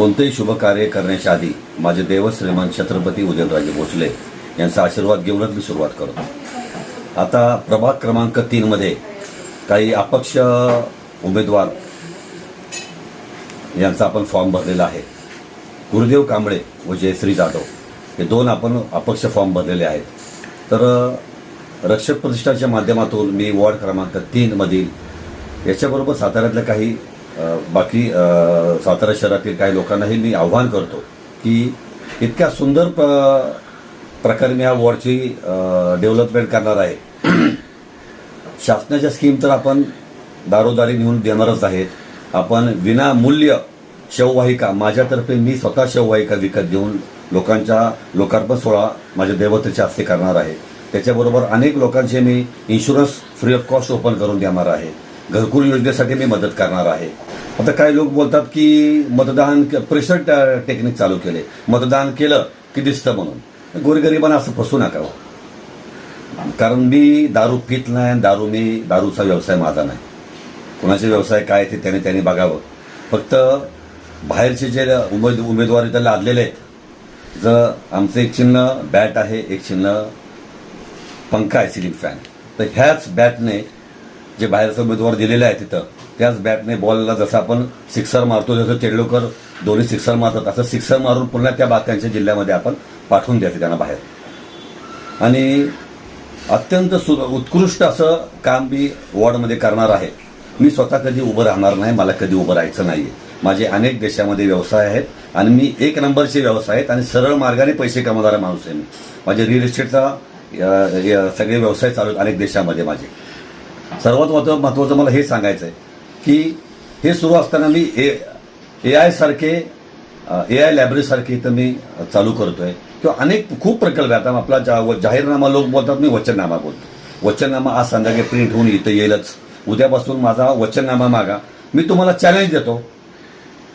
कोणतेही शुभ कार्य करण्याच्या आधी माझे देव श्रीमान छत्रपती उदयनराजे भोसले यांचा आशीर्वाद घेऊनच मी सुरुवात करतो. आता प्रभाग क्रमांक तीनमध्ये काही अपक्ष उमेदवार यांचा आपण फॉर्म भरलेला आहे. गुरुदेव कांबळे व जयश्री जाधव हे दोन आपण अपक्ष फॉर्म भरलेले आहेत. तर रक्षक प्रतिष्ठानच्या माध्यमातून मी वॉर्ड क्रमांक तीनमधील याच्याबरोबर साताऱ्यातल्या काही बाकी सातारा शहरातील काही लोकांनाही मी आव्हान करतो की इतक्या सुंदर प प्रकारे मी या वॉर्डची डेव्हलपमेंट करणार आहे. शासनाच्या स्कीम तर आपण दारोदारी नेऊन देणारच आहेत. आपण विनामूल्य शववाहिका माझ्यातर्फे मी स्वतः शववाहिका विकत घेऊन लोकांच्या लोकार्पण सोहळा माझ्या देवतेच्या हस्ते करणार आहे. त्याच्याबरोबर अनेक लोकांचे मी insurance free of cost open करून देणार आहे. घरकुल योजनेसाठी मी मदत करणार आहे. आता काही लोक बोलतात की मतदान प्रेशर टेक्निक चालू केले. मतदान केलं की दिसतं म्हणून. गोरगरिबांना असं फसू नका हो. कारण मी दारू पित नाही आणि दारू मी दारूचा व्यवसाय माझा नाही. कुणाचे व्यवसाय काय ते त्याने त्याने बघावं. फक्त बाहेरचे जे उमेद उमेदवार इथं लादलेले आहेत. जर आमचं एक चिन्ह बॅट आहे एक चिन्ह पंखा आहे सिलिंग फॅन तर ह्याच बॅटने जे बाहेरचे उमेदवार दिलेले आहे तिथं त्याच बॅटने बॉलला जसं आपण सिक्सर मारतो जसं तेंडुलकर दोन्ही सिक्सर मारतात असं सिक्सर मारून पुन्हा त्या बादकांच्या जिल्ह्यामध्ये आपण पाठवून द्यायचं त्यांना बाहेर. आणि अत्यंत सु उत्कृष्ट असं काम मी वॉर्डमध्ये करणार आहे. मी स्वतः कधी उभं राहणार नाही मला कधी उभं राहायचं नाही माझे अनेक देशामध्ये व्यवसाय आहेत आणि मी एक नंबरचे व्यवसाय आहेत आणि सरळ मार्गाने पैसे कमवणारा माणूस आहे मी. माझे रिअल इस्टेटचा सगळे व्यवसाय चालू आहेत अनेक देशामध्ये माझे. सर्वात महत्त्व महत्त्वाचं मला हे सांगायचं आहे की हे सुरू असताना मी ए ए आय सारखे ए आय लायब्ररीसारखे इथं मी चालू करतो आहे किंवा अनेक खूप प्रकल्प आहेत. आता आपला जा जाहीरनामा लोक बोलतात मी वचननामा बोलतो. वचननामा आज संध्याकाळी प्रिंट होऊन इथं येईलच. उद्यापासून माझा वचननामा मागा. मी तुम्हाला चॅलेंज देतो.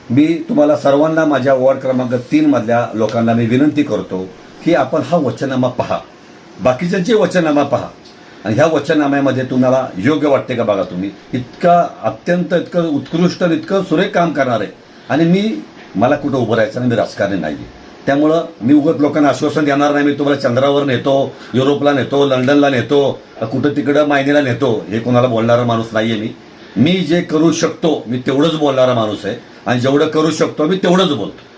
मी तुम्हाला सर्वांना माझ्या वॉर्ड क्रमांक तीनमधल्या लोकांना मी विनंती करतो की आपण हा वचननामा पहा. बाकीच्यांचे वचननामा पहा. ह्या वचननाम्यामध्ये तुम्हाला योग्य वाटते का बघा तुम्ही? इतका अत्यंत इतकं उत्कृष्ट आणि इतकं सुरेख काम करणार आहे. आणि मी मला कुठं उभं राहायचं आणि मी राजकारणी नाही त्यामुळं मी उगत लोकांना आश्वासन देणार नाही. मी तुम्हाला चंद्रावर नेतो युरोपला नेतो लंडनला नेतो कुठं तिकडं मायनीला नेतो हे कोणाला बोलणारा माणूस नाही आहे मी. मी जे करू शकतो मी तेवढंच बोलणारा माणूस आहे. आणि जेवढं करू शकतो मी तेवढंच बोलतो.